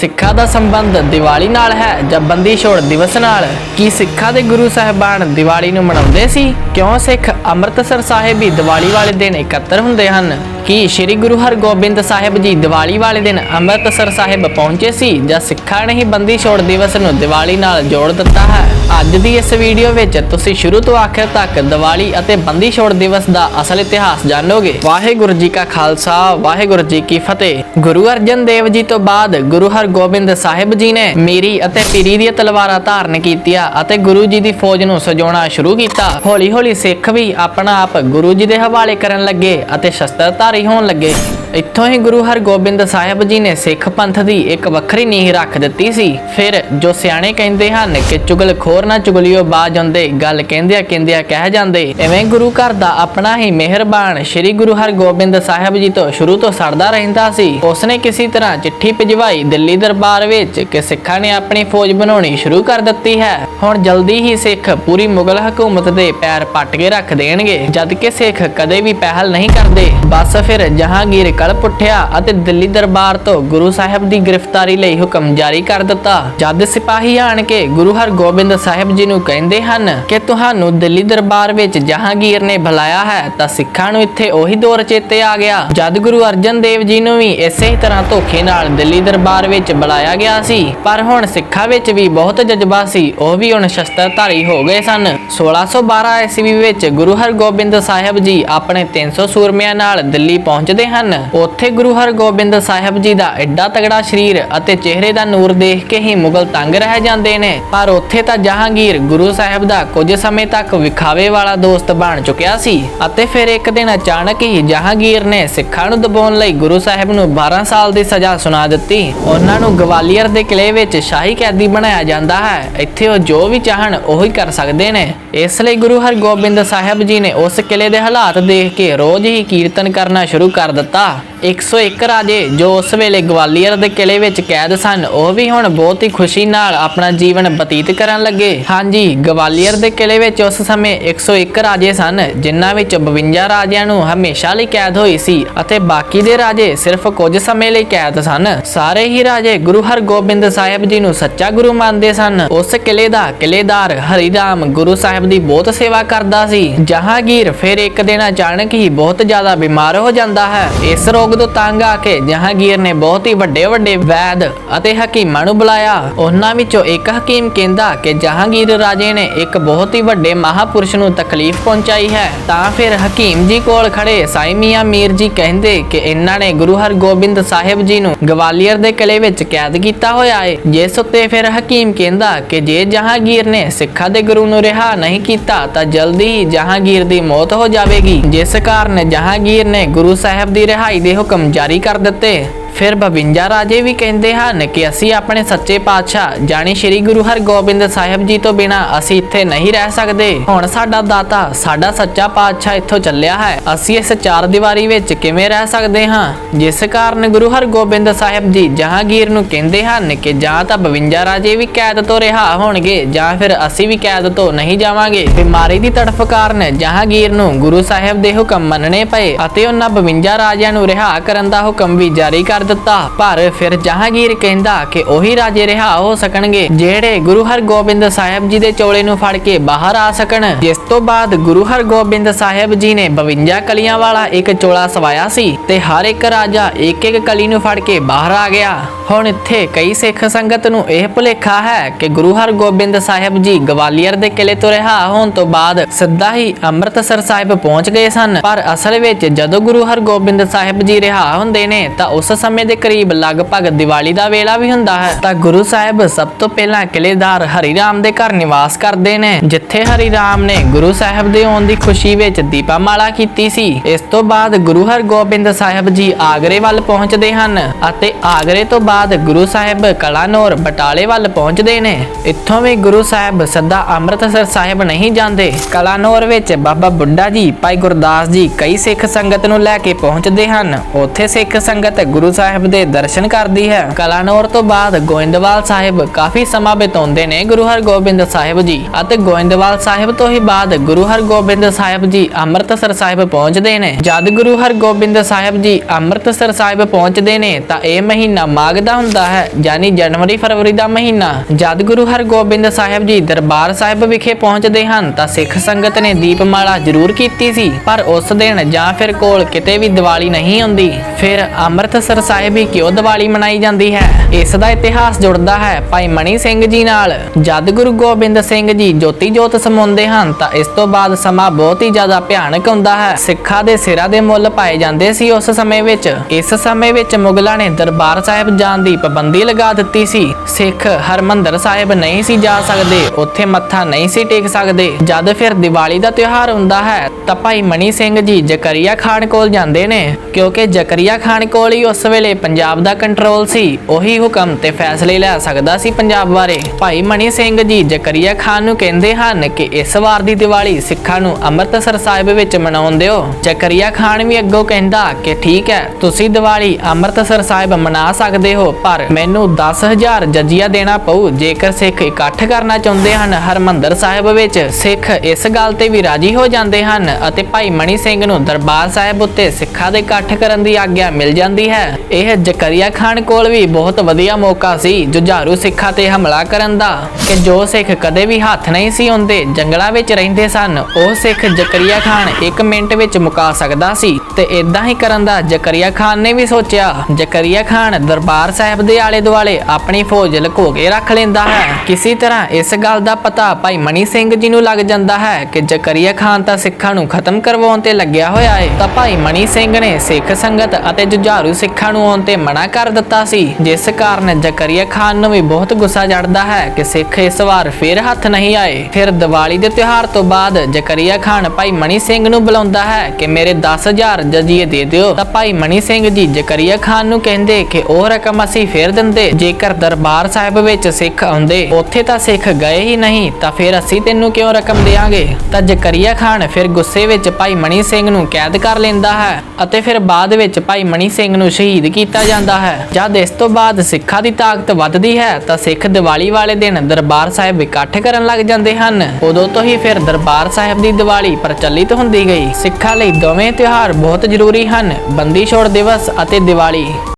ਸਿੱਖਾਂ ਦਾ ਸੰਬੰਧ ਦੀਵਾਲੀ ਨਾਲ ਹੈ ਜਾਂ ਬੰਦੀ ਛੋੜ ਦਿਵਸ ਨਾਲ? ਕੀ ਸਿੱਖਾਂ ਦੇ ਗੁਰੂ ਸਾਹਿਬਾਨ ਦੀਵਾਲੀ ਨੂੰ ਮਨਾਉਂਦੇ ਸੀ? ਕਿਉਂ ਸਿੱਖ ਅੰਮ੍ਰਿਤਸਰ ਸਾਹਿਬ ਵੀ ਦੀਵਾਲੀ ਵਾਲੇ ਦਿਨ ਇਕੱਤਰ ਹੁੰਦੇ ਹਨ? ਕੀ ਸ੍ਰੀ ਗੁਰੂ ਹਰਗੋਬਿੰਦ ਸਾਹਿਬ ਜੀ ਦੀਵਾਲੀ ਵਾਲੇ ਦਿਨ ਅੰਮ੍ਰਿਤਸਰ ਸਾਹਿਬ ਪਹੁੰਚੇ ਸੀ ਜਾਂ ਸਿੱਖਾਂ ਨੇ ਹੀ ਬੰਦੀ ਛੋੜ ਦਿਵਸ ਨੂੰ ਦੀਵਾਲੀ ਨਾਲ ਜੋੜ ਦਿੱਤਾ ਹੈ? ਅੱਜ ਦੀ ਇਸ ਵੀਡੀਓ ਵਿੱਚ ਤੁਸੀਂ ਸ਼ੁਰੂ ਤੋਂ ਆਖਿਰ ਤੱਕ ਦੀਵਾਲੀ ਅਤੇ ਬੰਦੀ ਛੋੜ ਦਿਵਸ ਦਾ ਅਸਲ ਇਤਿਹਾਸ ਜਾਣੋਗੇ। ਵਾਹਿਗੁਰੂ ਜੀ ਕਾ ਖਾਲਸਾ, ਵਾਹਿਗੁਰੂ ਜੀ ਕੀ ਫਤਿਹ। ਗੁਰੂ ਅਰਜਨ ਦੇਵ ਜੀ ਤੋਂ ਬਾਅਦ ਗੁਰੂ ਹਰਗੋਬਿੰਦ ਸਾਹਿਬ ਜੀ ਨੇ ਮੀਰੀ ਅਤੇ ਪੀਰੀ ਦੀਆਂ ਤਲਵਾਰਾਂ ਧਾਰਨ ਕੀਤੀਆਂ ਅਤੇ ਗੁਰੂ ਜੀ ਦੀ ਫੌਜ ਨੂੰ ਸਜਾਉਣਾ ਸ਼ੁਰੂ ਕੀਤਾ। ਹੌਲੀ ਹੌਲੀ ਸਿੱਖ ਵੀ ਆਪਣਾ ਆਪ ਗੁਰੂ ਜੀ ਦੇ ਹਵਾਲੇ ਕਰਨ ਲੱਗੇ ਅਤੇ ਸ਼ਸਤਰਧਾਰੀ ਹੋਣ ਲੱਗੇ। ਇੱਥੋਂ ਹੀ ਗੁਰੂ ਹਰਗੋਬਿੰਦ ਸਾਹਿਬ ਜੀ ਨੇ ਸਿੱਖ ਪੰਥ ਦੀ ਇੱਕ ਵੱਖਰੀ ਨੀਂਹ ਰੱਖ ਦਿੱਤੀ ਸੀ। ਫਿਰ ਜੋ ਸਿਆਣੇ ਕਹਿੰਦੇ ਹਨ ਕਿ ਚੁਗਲਖੋਰ ਨਾ ਚੁਗਲਿਓ, ਬਾਜ ਹੁੰਦੇ, ਗੱਲ ਕਹਿੰਦਿਆਂ ਕਹਿੰਦਿਆਂ ਕਹਿ ਜਾਂਦੇ, ਐਵੇਂ ਗੁਰੂ ਘਰ ਦਾ ਆਪਣਾ ਹੀ ਮਿਹਰਬਾਨ ਸ੍ਰੀ ਗੁਰੂ ਹਰਗੋਬਿੰਦ ਸਾਹਿਬ ਜੀ ਤੋਂ ਸ਼ੁਰੂ ਤੋਂ ਸੜਦਾ ਰਹਿੰਦਾ ਸੀ। ਉਸਨੇ ਕਿਸੇ ਤਰ੍ਹਾਂ ਚਿੱਠੀ ਭਿਜਵਾਈ, ਦਿੱਲੀ ਦਰਬਾਰ ਵਿੱਚ ਕਿ ਸਿੱਖਾਂ ਨੇ ਆਪਣੀ ਫੌਜ ਬਣਾਉਣੀ ਸ਼ੁਰੂ ਕਰ ਦਿੱਤੀ ਹੈ। ਹੁਣ ਜਲਦੀ ਹੀ ਸਿੱਖ ਪੂਰੀ ਮੁਗਲ ਹਕੂਮਤ ਦੇ ਪੈਰ ਪੱਟ ਕੇ ਰੱਖ ਦੇਣਗੇ ਜਦ ਕਿ ਸਿੱਖ ਕਦੇ ਵੀ ਪਹਿਲ ਨਹੀਂ ਕਰਦੇ। ਬਸ ਫਿਰ ਜਹਾਂਗੀਰ ਕਲਪ ਉੱਠਿਆ ਅਤੇ ਦਿੱਲੀ ਦਰਬਾਰ ਤੋਂ ਗੁਰੂ ਸਾਹਿਬ ਦੀ ਗ੍ਰਿਫਤਾਰੀ ਲਈ ਹੁਕਮ ਜਾਰੀ ਕਰ ਦਿੱਤਾ। ਜਦ ਸਿਪਾਹੀ ਆਣ ਕੇ ਗੁਰੂ ਹਰਗੋਬਿੰਦ ਸਾਹਿਬ ਜੀ ਨੂੰ ਕਹਿੰਦੇ ਹਨ ਕਿ ਤੁਹਾਨੂੰ ਦਿੱਲੀ ਦਰਬਾਰ ਵਿੱਚ ਜਹਾਂਗੀਰ ਨੇ ਬੁਲਾਇਆ ਹੈ, ਤਾਂ ਸਿੱਖਾਂ ਨੂੰ ਇੱਥੇ ਉਹੀ ਦੌਰ ਚੇਤੇ ਆ ਗਿਆ। ਜਦ ਗੁਰੂ ਅਰਜਨ ਦੇਵ ਜੀ ਨੂੰ ਵੀ ਇਸੇ ਤਰ੍ਹਾਂ ਧੋਖੇ ਨਾਲ ਦਿੱਲੀ ਦਰਬਾਰ ਵਿੱਚ ਬੁਲਾਇਆ ਗਿਆ ਸੀ, ਪਰ ਹੁਣ ਸਿੱਖਾਂ ਵਿੱਚ ਵੀ ਬਹੁਤ ਜਜ਼ਬਾ ਸੀ, ਉਹ ਵੀ ਹੁਣ ਸ਼ਸਤਰਧਾਰੀ ਹੋ ਗਏ ਸਨ। 1612 ਈਸਵੀ ਵਿੱਚ ਗੁਰੂ ਹਰਗੋਬਿੰਦ ਸਾਹਿਬ ਜੀ ਆਪਣੇ 300 ਸੂਰਮਿਆਂ ਨਾਲ ਦਿੱਲੀ ਪਹੁੰਚਦੇ ਹਨ। ਉੱਥੇ ਗੁਰੂ ਹਰਗੋਬਿੰਦ ਸਾਹਿਬ ਜੀ ਦਾ ਐਡਾ ਤਗੜਾ ਸਰੀਰ ਅਤੇ ਚਿਹਰੇ ਦਾ ਨੂਰ ਦੇਖ ਕੇ ਹੀ ਮੁਗਲ ਤੰਗ ਰਹਿ ਜਾਂਦੇ ਨੇ। ਪਰ ਉੱਥੇ ਤਾਂ ਜਹਾਂਗੀਰ ਗੁਰੂ ਸਾਹਿਬ ਦਾ ਕੁਝ ਸਮੇਂ ਤੱਕ ਵਿਖਾਵੇ ਵਾਲਾ ਦੋਸਤ ਬਣ ਚੁੱਕਿਆ ਸੀ ਅਤੇ ਫਿਰ ਇੱਕ ਦਿਨ ਅਚਾਨਕ ਹੀ ਜਹਾਂਗੀਰ ਨੇ ਸਿੱਖਾਂ ਨੂੰ ਦਬਾਉਣ ਲਈ ਗੁਰੂ ਸਾਹਿਬ ਨੂੰ 12 ਸਾਲ ਦੀ ਸਜ਼ਾ ਸੁਣਾ ਦਿੱਤੀ। ਉਹਨਾਂ ਨੂੰ ਗਵਾਲੀਅਰ ਦੇ ਕਿਲੇ ਵਿੱਚ ਸ਼ਾਹੀ ਕੈਦੀ ਬਣਾਇਆ ਜਾਂਦਾ ਹੈ। ਇੱਥੇ ਉਹ ਜੋ ਵੀ ਚਾਹਣ ਉਹੀ ਕਰ ਸਕਦੇ ਨੇ। ਇਸ ਲਈ ਗੁਰੂ ਹਰਗੋਬਿੰਦ ਸਾਹਿਬ ਜੀ ਨੇ ਉਸ ਕਿਲੇ ਦੇ ਹਾਲਾਤ ਦੇਖ ਕੇ ਰੋਜ਼ ਹੀ ਕੀਰਤਨ ਕਰਨਾ ਸ਼ੁਰੂ ਕਰ ਦਿੱਤਾ। Yeah. 101 ਰਾਜੇ ਜੋ ਉਸ ਵੇਲੇ ਗਵਾਲੀਅਰ ਦੇ ਕਿਲੇ ਵਿੱਚ ਕੈਦ ਸਨ, ਉਹ ਵੀ ਹੁਣ ਬਹੁਤ ਹੀ ਖੁਸ਼ੀ ਨਾਲ ਆਪਣਾ ਜੀਵਨ ਬਤੀਤ ਕਰਨ ਲੱਗੇ। ਹਾਂਜੀ, ਗਵਾਲੀਅਰ ਦੇ ਕਿਲੇ ਵਿੱਚ ਉਸ ਸਮੇਂ 101 ਰਾਜੇ ਸਨ, ਜਿਨ੍ਹਾਂ ਵਿੱਚ 52 ਰਾਜਿਆਂ ਨੂੰ ਹਮੇਸ਼ਾ ਲਈ ਕੈਦ ਹੋਈ ਸੀ ਅਤੇ ਬਾਕੀ ਦੇ ਰਾਜੇ ਸਿਰਫ ਕੁਝ ਸਮੇਂ ਲਈ ਕੈਦ ਸਨ। ਸਾਰੇ ਹੀ ਰਾਜੇ ਗੁਰੂ ਹਰਗੋਬਿੰਦ ਸਾਹਿਬ ਜੀ ਨੂੰ ਸੱਚਾ ਗੁਰੂ ਮੰਨਦੇ ਸਨ। ਉਸ ਕਿਲੇ ਦਾ ਕਿਲੇਦਾਰ ਹਰੀਰਾਮ ਗੁਰੂ ਸਾਹਿਬ ਦੀ ਬਹੁਤ ਸੇਵਾ ਕਰਦਾ ਸੀ। ਜਹਾਂਗੀਰ ਫਿਰ ਇੱਕ ਦਿਨ ਅਚਾਨਕ ਹੀ ਬਹੁਤ ਜ਼ਿਆਦਾ ਬਿਮਾਰ ਹੋ ਜਾਂਦਾ ਹੈ। ਇਸ ਰੋਗ ਤੋਂ ਤੰਗ ਆ ਕੇ ਜਹਾਂਗੀਰ ਨੇ ਬਹੁਤ ਹੀ ਵੱਡੇ ਵੱਡੇ ਵੈਦ ਅਤੇ ਹਕੀਮਾਂ ਨੂੰ ਬੁਲਾਇਆ। ਉਹਨਾਂ ਵਿੱਚੋਂ ਇੱਕ ਹਕੀਮ ਕਹਿੰਦਾ ਕਿ ਜਹਾਂਗੀਰ ਰਾਜੇ ਨੇ ਇੱਕ ਬਹੁਤ ਹੀ ਵੱਡੇ ਮਹਾਪੁਰਸ਼ ਨੂੰ ਤਕਲੀਫ ਪਹੁੰਚਾਈ ਹੈ। ਤਾਂ ਫਿਰ ਹਕੀਮ ਜੀ ਕੋਲ ਖੜੇ ਸਾਈ ਮੀਆਂ ਮੀਰ ਜੀ ਕਹਿੰਦੇ ਕਿ ਇਹਨਾਂ ਨੇ ਗੁਰੂ ਹਰਗੋਬਿੰਦ ਸਾਹਿਬ ਜੀ ਨੂੰ ਗਵਾਲੀਅਰ ਦੇ ਕਿਲੇ ਵਿੱਚ ਕੈਦ ਕੀਤਾ ਹੋਇਆ ਹੈ ਜਿਸ ਉੱਤੇ ਫਿਰ ਹਕੀਮ ਕਹਿੰਦਾ ਕਿ ਜੇ ਜਹਾਂਗੀਰ ਨੇ ਸਿੱਖਾਂ ਦੇ ਗੁਰੂ ਨੂੰ ਰਿਹਾ ਨਹੀਂ ਕੀਤਾ, ਤਾਂ ਜਲਦੀ ਹੀ ਜਹਾਂਗੀਰ ਦੀ ਮੌਤ ਹੋ ਜਾਵੇਗੀ। ਜਿਸ ਕਾਰਨ ਜਹਾਂਗੀਰ ਨੇ ਗੁਰੂ ਸਾਹਿਬ ਦੀ ਰਿਹਾਈ ਦੇ ਹੁਕਮ ਜਾਰੀ ਕਰ ਦਿੱਤੇ। ਫਿਰ 52 ਰਾਜੇ ਵੀ ਕਹਿੰਦੇ ਹਨ ਕਿ ਅਸੀਂ ਆਪਣੇ ਸੱਚੇ ਪਾਤਸ਼ਾਹ, ਜਾਣੀ ਸ੍ਰੀ ਗੁਰੂ ਹਰਗੋਬਿੰਦ ਸਾਹਿਬ ਜੀ ਤੋਂ ਬਿਨਾ ਅਸੀਂ ਇੱਥੇ ਨਹੀਂ ਰਹਿ ਸਕਦੇ। ਹੁਣ ਸਾਡਾ ਦਾਤਾ, ਸਾਡਾ ਸੱਚਾ ਪਾਤਸ਼ਾਹ ਇੱਥੋਂ ਚੱਲਿਆ ਹੈ। ਅਸੀਂ ਇਸ ਚਾਰ ਦੀਵਾਰੀ ਵਿੱਚ ਕਿਵੇਂ ਰਹਿ ਸਕਦੇ ਹਾਂ? ਜਿਸ ਕਾਰਨ ਗੁਰੂ ਹਰਗੋਬਿੰਦ ਸਾਹਿਬ ਜੀ ਜਹਾਂਗੀਰ ਨੂੰ ਕਹਿੰਦੇ ਹਨ ਕਿ ਜਾਂ ਤਾਂ 52 ਰਾਜੇ ਵੀ ਕੈਦ ਤੋਂ ਰਿਹਾ ਹੋਣਗੇ, ਜਾਂ ਫਿਰ ਅਸੀਂ ਵੀ ਕੈਦ ਤੋਂ ਨਹੀਂ ਜਾਵਾਂਗੇ। ਬਿਮਾਰੀ ਦੀ ਤੜਫ ਕਾਰਨ ਜਹਾਂਗੀਰ ਨੂੰ ਗੁਰੂ ਸਾਹਿਬ ਦੇ ਹੁਕਮ ਮੰਨਣੇ ਪਏ ਅਤੇ ਉਹਨਾਂ 52 ਰਾਜਿਆਂ ਨੂੰ ਰਿਹਾ ਕਰਨ ਦਾ ਹੁਕਮ ਵੀ ਜਾਰੀ ਕਰ ਦਿੱਤਾ। ਪਰ ਫਿਰ ਜਹਾਂਗੀਰ ਕਹਿੰਦਾ ਕਿ ਉਹੀ ਰਾਜੇ ਰਿਹਾ ਹੋ ਸਕਣਗੇ, ਜਿਹੜੇ ਗੁਰੂ ਹਰਗੋਬਿੰਦ ਸਾਹਿਬ ਜੀ ਦੇ ਚੋਲੇ ਨੂੰ ਫੜ ਕੇ ਬਾਹਰ ਆ ਸਕਣ। ਜਿਸ ਤੋਂ ਬਾਅਦ ਗੁਰੂ ਹਰਗੋਬਿੰਦ ਸਾਹਿਬ ਜੀ ਨੇ 52 ਕਲੀਆਂ ਵਾਲਾ ਇੱਕ ਚੋਲਾ ਸਵਾਇਆ ਸੀ ਤੇ ਹਰ ਇੱਕ ਰਾਜਾ ਇੱਕ ਇੱਕ ਕਲੀ ਨੂੰ ਫੜ ਕੇ ਬਾਹਰ ਆ ਗਿਆ। ਹੁਣ ਇੱਥੇ ਕਈ ਸਿੱਖ ਸੰਗਤ ਨੂੰ ਇਹ ਭੁਲੇਖਾ ਹੈ ਕਿ ਗੁਰੂ ਹਰਗੋਬਿੰਦ ਸਾਹਿਬ ਜੀ ਗਵਾਲੀਅਰ ਦੇ ਕਿਲੇ ਤੋਂ ਰਿਹਾ ਹੋਣ ਤੋਂ ਬਾਅਦ ਸਿੱਧਾ ਹੀ ਅੰਮ੍ਰਿਤਸਰ ਸਾਹਿਬ ਪਹੁੰਚ ਗਏ ਸਨ। ਪਰ ਅਸਲ ਵਿੱਚ ਜਦੋਂ ਗੁਰੂ ਹਰਗੋਬਿੰਦ ਸਾਹਿਬ ਜੀ ਰਿਹਾ ਹੁੰਦੇ ਨੇ ਤਾਂ ਉਸ ਸਮੇਂ ਦੇ ਕਰੀਬ ਲਗਭਗ ਦੀਵਾਲੀ ਦਾ ਵੇਲਾ ਵੀ ਹੁੰਦਾ ਹੈ। ਤਾਂ ਗੁਰੂ ਸਾਹਿਬ ਸਭ ਤੋਂ ਪਹਿਲਾਂ ਕਿਲੇਦਾਰ ਹਰੀਰਾਮ ਦੇ ਘਰ ਨਿਵਾਸ ਕਰਦੇ ਨੇ, ਜਿੱਥੇ ਹਰੀਰਾਮ ਨੇ ਗੁਰੂ ਸਾਹਿਬ ਦੇ ਆਉਣ ਦੀ ਖੁਸ਼ੀ ਵਿੱਚ ਦੀਪਮਾਲਾ ਕੀਤੀ ਸੀ। ਇਸ ਤੋਂ ਬਾਅਦ ਗੁਰੂ ਹਰਗੋਬਿੰਦ ਸਾਹਿਬ ਜੀ ਆਗਰੇ ਵੱਲ ਪਹੁੰਚਦੇ ਹਨ ਅਤੇ ਆਗਰੇ ਤੋਂ ਬਾਅਦ ਗੁਰੂ ਸਾਹਿਬ ਕਲਾਨੌਰ ਬਟਾਲੇ ਵੱਲ ਪਹੁੰਚਦੇ ਨੇ। ਇੱਥੋਂ ਵੀ ਗੁਰੂ ਸਾਹਿਬ ਸਦਾ ਅੰਮ੍ਰਿਤਸਰ ਸਾਹਿਬ ਨਹੀਂ ਜਾਂਦੇ। ਕਲਾਨੌਰ ਵਿੱਚ ਬਾਬਾ ਬੁੱਢਾ ਜੀ, ਭਾਈ ਗੁਰਦਾਸ ਜੀ ਕਈ ਸਿੱਖ ਸੰਗਤ ਨੂੰ ਲੈ ਕੇ ਪਹੁੰਚਦੇ ਹਨ। ਉੱਥੇ ਸਿੱਖ ਸੰਗਤ ਗੁਰੂ ਸਾਹਿਬ ਦੇ ਦਰਸ਼ਨ ਕਰਦੀ ਹੈ। ਕਲਾਨੌਰ ਤੋਂ ਬਾਅਦ ਗੋਇੰਦਵਾਲ ਸਾਹਿਬ ਕਾਫੀ ਸਮਾਂ ਬਿਤਾਉਂਦੇ ਨੇ ਗੁਰੂ ਹਰਗੋਬਿੰਦ ਸਾਹਿਬ ਜੀ ਅਤੇ ਗੋਇੰਦਵਾਲ ਸਾਹਿਬ ਤੋਂ ਹੀ ਬਾਅਦ ਗੁਰੂ ਹਰਗੋਬਿੰਦ ਸਾਹਿਬ ਜੀ ਅੰਮ੍ਰਿਤਸਰ ਸਾਹਿਬ ਪਹੁੰਚਦੇ ਨੇ। ਜਦ ਗੁਰੂ ਹਰਗੋਬਿੰਦ ਸਾਹਿਬ ਜੀ ਅੰਮ੍ਰਿਤਸਰ ਸਾਹਿਬ ਪਹੁੰਚਦੇ ਨੇ ਤਾਂ ਇਹ ਮਹੀਨਾ ਮਾਘ ਦਾ ਹੁੰਦਾ ਹੈ, ਯਾਨੀ ਜਨਵਰੀ ਫਰਵਰੀ ਦਾ ਮਹੀਨਾ। ਜਦ ਗੁਰੂ ਹਰਗੋਬਿੰਦ ਸਾਹਿਬ ਜੀ ਦਰਬਾਰ ਸਾਹਿਬ ਵਿਖੇ ਪਹੁੰਚਦੇ ਹਨ ਤਾਂ ਸਿੱਖ ਸੰਗਤ ਨੇ ਦੀਪਮਾਲਾ ਜ਼ਰੂਰ ਕੀਤੀ ਸੀ, ਪਰ ਉਸ ਦਿਨ ਜਾਂ ਫਿਰ ਕੋਲ ਕਿਤੇ ਵੀ ਦੀਵਾਲੀ ਨਹੀਂ ਹੁੰਦੀ। ਫਿਰ ਅੰਮ੍ਰਿਤਸਰ ਸਾਹਿਬ ਹੀ ਕਿਉਂ ਦੀਵਾਲੀ ਮਨਾਈ ਜਾਂਦੀ ਹੈ? ਇਸ ਦਾ ਇਤਿਹਾਸ ਜੁੜਦਾ ਹੈ ਭਾਈ ਮਣੀ ਸਿੰਘ ਜੀ ਨਾਲ। ਜਦ ਗੁਰੂ ਗੋਬਿੰਦ ਸਿੰਘ ਜੀ ਜੋਤੀ ਜੋਤ ਸਮਾਉਂਦੇ ਹਨ, ਤਾਂ ਇਸ ਤੋਂ ਬਾਅਦ ਸਮਾਂ ਬਹੁਤ ਹੀ ਜ਼ਿਆਦਾ ਭਿਆਨਕ ਹੁੰਦਾ ਹੈ। ਸਿੱਖਾਂ ਦੇ ਸਿਰਾਂ ਦੇ ਮੁੱਲ ਪਾਏ ਜਾਂਦੇ ਸੀ ਉਸ ਸਮੇਂ ਵਿੱਚ। ਇਸ ਸਮੇਂ ਵਿੱਚ ਮੁਗਲਾਂ ਨੇ ਦਰਬਾਰ ਸਾਹਿਬ ਜਾਣ ਦੀ ਪਾਬੰਦੀ ਲਗਾ ਦਿੱਤੀ ਸੀ। ਸਿੱਖ ਹਰਮੰਦਰ ਸਾਹਿਬ ਨਹੀਂ ਸੀ ਜਾ ਸਕਦੇ, ਉੱਥੇ ਮੱਥਾ ਨਹੀਂ ਸੀ ਟੇਕ ਸਕਦੇ। ਜਦ ਫਿਰ ਦੀਵਾਲੀ ਦਾ ਤਿਉਹਾਰ ਹੁੰਦਾ ਹੈ, ਤਾਂ ਭਾਈ ਮਣੀ ਸਿੰਘ ਜੀ ਜ਼ਕਰੀਆ ਖਾਨ ਕੋਲ ਜਾਂਦੇ ਨੇ, ਕਿਉਂਕਿ ਜ਼ਕਰੀਆ ਖਾਨ ਕੋਲ ਹੀ ਉਸ ਵੇਲੇ ਪੰਜਾਬ ਦਾ ਕੰਟਰੋਲ ਸੀ, ਉਹੀ ਹੁਕਮ ਤੇ ਫੈਸਲੇ ਲੈ ਸਕਦਾ ਸੀ ਪੰਜਾਬ ਬਾਰੇ। ਭਾਈ ਮਣੀ ਸਿੰਘ ਜੀ ਜ਼ਕਰੀਆ ਖਾਨ ਨੂੰ ਕਹਿੰਦੇ ਹਨ ਕਿ ਇਸ ਵਾਰ ਦੀ ਦੀਵਾਲੀ ਸਿੱਖਾਂ ਨੂੰ ਅੰਮ੍ਰਿਤਸਰ ਸਾਹਿਬ ਵਿੱਚ ਮਨਾਉਣ ਦਿਓ। ਜ਼ਕਰੀਆ ਖਾਨ ਵੀ ਅੱਗੋਂ ਕਹਿੰਦਾ ਕਿ ਠੀਕ ਹੈ, ਤੁਸੀਂ ਦੀਵਾਲੀ ਅੰਮ੍ਰਿਤਸਰ ਸਾਹਿਬ ਮਨਾ ਸਕਦੇ ਹੋ, ਪਰ ਮੈਨੂੰ 10000 ਜਜ਼ੀਆ ਦੇਣਾ ਪਊ, ਜੇਕਰ ਸਿੱਖ ਇਕੱਠ ਕਰਨਾ ਚਾਹੁੰਦੇ ਹਨ। ਹਰਮੰਦਰ ਸਾਹਿਬ ਵਿੱਚ ਸਿੱਖ ਇਸ ਗੱਲ ਤੇ ਵੀ ਰਾਜੀ ਹੋ ਜਾਂਦੇ ਹਨ ਅਤੇ ਭਾਈ ਮਣੀ ਸਿੰਘ ਨੂੰ ਦਰਬਾਰ ਸਾਹਿਬ ਉੱਤੇ ਸਿੱਖਾਂ ਦੇ ਇਕੱਠ ਕਰਨ ਦੀ ਆਗਿਆ ਮਿਲ ਜਾਂਦੀ ਹੈ। ਇਹ ਜ਼ਕਰੀਆ ਖਾਨ ਕੋਲ ਵੀ ਬਹੁਤ ਵਧੀਆ ਮੌਕਾ ਸੀ ਜੁਝਾਰੂ ਸਿੱਖਾਂ ਤੇ ਹਮਲਾ ਕਰਨ ਦਾ। ਕਿ ਜੋ ਸਿੱਖ ਕਦੇ ਵੀ ਹੱਥ ਨਹੀਂ ਸੀ ਹੁੰਦੇ, ਜੰਗਲਾਂ ਵਿੱਚ ਰਹਿੰਦੇ ਸਨ, ਉਹ ਸਿੱਖ ਜ਼ਕਰੀਆ ਖਾਨ 1 ਮਿੰਟ ਵਿੱਚ ਮੁਕਾ ਸਕਦਾ ਸੀ। ਤੇ ਇਦਾਂ ਹੀ ਕਰਨ ਦਾ ਜ਼ਕਰੀਆ ਖਾਨ ਨੇ ਵੀ ਸੋਚਿਆ। ਜ਼ਕਰੀਆ ਖਾਨ ਦਰਬਾਰ ਸਾਹਿਬ ਦੇ ਆਲੇ ਦੁਆਲੇ ਆਪਣੀ ਫੌਜ ਲੁਕੋ ਕੇ ਰੱਖ ਲੈਂਦਾ ਹੈ। ਕਿਸੇ ਤਰ੍ਹਾਂ ਇਸ ਗੱਲ ਦਾ ਪਤਾ ਭਾਈ ਮਨੀ ਸਿੰਘ ਜੀ ਨੂੰ ਲੱਗ ਜਾਂਦਾ ਹੈ ਕਿ ਜ਼ਕਰੀਆ ਖਾਨ ਤਾਂ ਸਿੱਖਾਂ ਨੂੰ ਖਤਮ ਕਰਵਾਉਣ ਤੇ ਲੱਗਿਆ ਹੋਇਆ ਹੈ ਤਾਂ ਭਾਈ ਮਨੀ ਸਿੰਘ ਨੇ ਸਿੱਖ ਸੰਗਤ ਅਤੇ ਜੁਝਾਰੂ ਸਿੱਖਾਂ ਨੂੰ ਆਉਣ ਤੇ ਮਨਾ ਕਰ ਦਿੱਤਾ ਸੀ, ਜਿਸ ਕਾਰਨ ਜ਼ਕਰੀਆ ਖਾਨ ਨੂੰ ਵੀ ਬਹੁਤ ਗੁੱਸਾ ਚੜਦਾ ਹੈ ਕਿ ਸਿੱਖ ਇਸ ਵਾਰ ਫੇਰ ਹੱਥ ਨਹੀਂ ਆਏ। ਫਿਰ ਦੀਵਾਲੀ ਦੇ ਤਿਉਹਾਰ ਤੋਂ ਬਾਅਦ ਜ਼ਕਰੀਆ ਖਾਨ ਭਾਈ ਮਣੀ ਸਿੰਘ ਨੂੰ ਬੁਲਾਉਂਦਾ ਹੈ ਕਿ ਮੇਰੇ 10000 ਜਜ਼ੀਏ ਦੇ ਦਿਓ। ਤਾਂ ਭਾਈ ਮਣੀ ਸਿੰਘ ਜੀ ਜ਼ਕਰੀਆ ਖਾਨ ਨੂੰ ਕਹਿੰਦੇ ਕਿ ਉਹ ਰਕਮ ਅਸੀਂ ਫੇਰ ਦਿੰਦੇ। ਜੇਕਰ ਦਰਬਾਰ ਸਾਹਿਬ ਵਿੱਚ ਸਿੱਖ ਆਉਂਦੇ, ਉੱਥੇ ਤਾਂ ਸਿੱਖ ਗਏ ਹੀ ਨਹੀਂ, ਤਾਂ ਫਿਰ ਅਸੀਂ ਤੈਨੂੰ ਕਿਉਂ ਰਕਮ ਦੇਾਂਗੇ ਤਾਂ ਜ਼ਕਰੀਆ ਖਾਨ ਫਿਰ ਗੁੱਸੇ ਵਿੱਚ ਭਾਈ ਮਣੀ ਸਿੰਘ ਨੂੰ ਕੈਦ ਕਰ ਲੈਂਦਾ ਹੈ ਅਤੇ ਫਿਰ ਬਾਅਦ ਵਿੱਚ ਭਾਈ ਮਣੀ ਸਿੰਘ ਨੂੰ ਸ਼ਹੀਦ ਸ਼ਹੀਦ ਕੀਤਾ ਜਾਂਦਾ ਹੈ। ਜਦ ਇਸ ਤੋਂ ਬਾਅਦ ਸਿੱਖਾਂ ਦੀ ਤਾਕਤ ਵੱਧਦੀ ਹੈ, ਤਾਂ ਸਿੱਖ ਦੀਵਾਲੀ ਵਾਲੇ ਦਿਨ ਦਰਬਾਰ ਸਾਹਿਬ ਇਕੱਠ ਕਰਨ ਲੱਗ ਜਾਂਦੇ ਹਨ। ਉਦੋਂ ਤੋਂ ਹੀ ਫਿਰ ਦਰਬਾਰ ਸਾਹਿਬ ਦੀ ਦੀਵਾਲੀ ਪ੍ਰਚਲਿਤ ਹੁੰਦੀ ਗਈ। ਸਿੱਖਾਂ ਲਈ ਦੋਵੇਂ ਤਿਉਹਾਰ ਬਹੁਤ ਜ਼ਰੂਰੀ ਹਨ। ਬੰਦੀ ਛੋੜ ਦਿਵਸ ਅਤੇ ਦੀਵਾਲੀ।